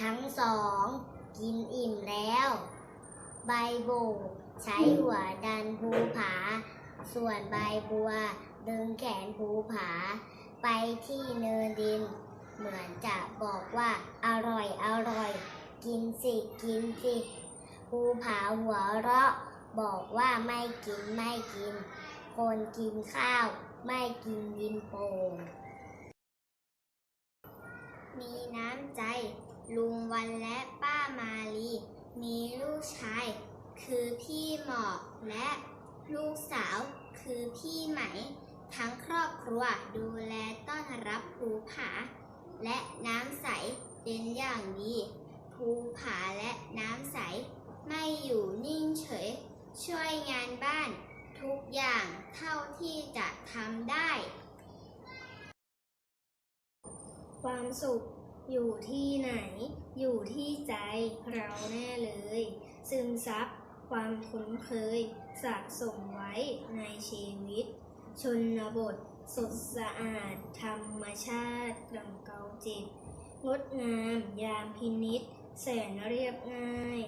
ทั้งสอง กินอิ่มแล้ว ใบโบกใช้หัวดันภูผา ส่วนใบบัว ดึงแขนภูผา ไปที่เนินดิน เหมือนจะบอกว่าอร่อยอร่อย กินสิกินสิภูผาหัวเราะ บอกว่าไม่กินไม่กิน คนกินข้าว ไม่กินดินโป่งมีน้ำใจ ลุงวันและป้ามาลี มีลูกชาย คือพี่หมอกและลูกสาวคือพี่ไหม ทั้งครอบครัวดูแลต้อนรับภูผา และน้ำใสเป็นอย่างดีภูผาและน้ำใส ไม่อยู่นิ่งเฉย ช่วยงานบ้านทุกอย่างเท่าที่จะทำได้ ความสุข อยู่ที่ไหน อยู่ที่ใจเราแน่เลย ซึมซับความคุ้นเคย สะสมไว้ในชีวิต ชนบท สดสะอาด ธรรมชาติกล่อมเกลาจิต งดงามยามพินิษแสนเรียบง่าย